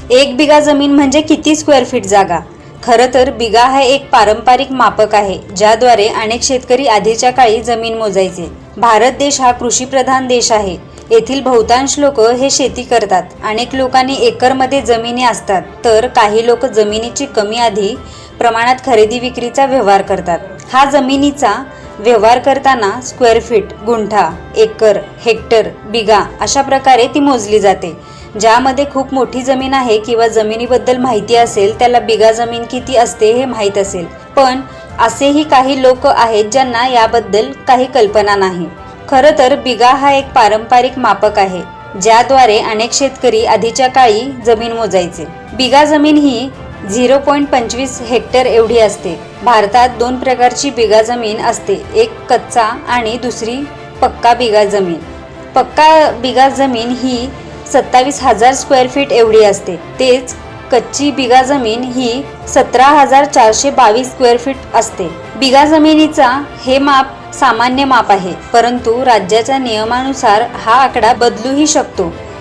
एक बिगा जमीन म्हणजे किती स्क्वेअर फीट जागा? खरं तर बिगा हा एक पारंपरिक मापक आहे ज्याद्वारे अनेक शेतकरी आधीच्या काळी जमीन मोजायचे. भारत देश हा कृषीप्रधान देश आहे. येथील बहुतांश लोक हे शेती करतात. अनेक लोकांनी एकरमध्ये जमिनी असतात. तर काही लोक जमिनीची कमी आधी प्रमाणात खरेदी विक्रीचा व्यवहार करतात. हा जमिनीचा व्यवहार करताना स्क्वेअर फीट गुंठा एकर हेक्टर बिगा अशा प्रकारे ती मोजली जाते. ज्यामध्ये खूप मोठी जमीन आहे किंवा जमिनीबद्दल माहिती असेल त्याला बिगा जमीन किती असते हे माहीत असेल. पण असेही काही लोक आहेत ज्यांना याबद्दल काही कल्पना नाही. खरं तर बिगा हा एक पारंपरिक मापक आहे ज्याद्वारे अनेक शेतकरी आधीच्या काळी जमीन मोजायचे. बिगा जमीन ही झिरो पॉईंट पंचवीस हेक्टर एवढी असते. भारतात दोन प्रकारची बिगा जमीन असते. एक कच्चा आणि दुसरी पक्का बिगा जमीन. पक्का बिगा जमीन ही सत्तावीस हजार स्क्वेअर फीट एवढी असते. तेच कच्ची बिगा जमीन ही सतरा हजार चारशे बावीस स्क्वेअर फीट असते. बिगा जमिनीचा हे माप सामान्य माप आहे परंतु राज्याच्या नियमानुसार हा आकडा बदलूही शकतो.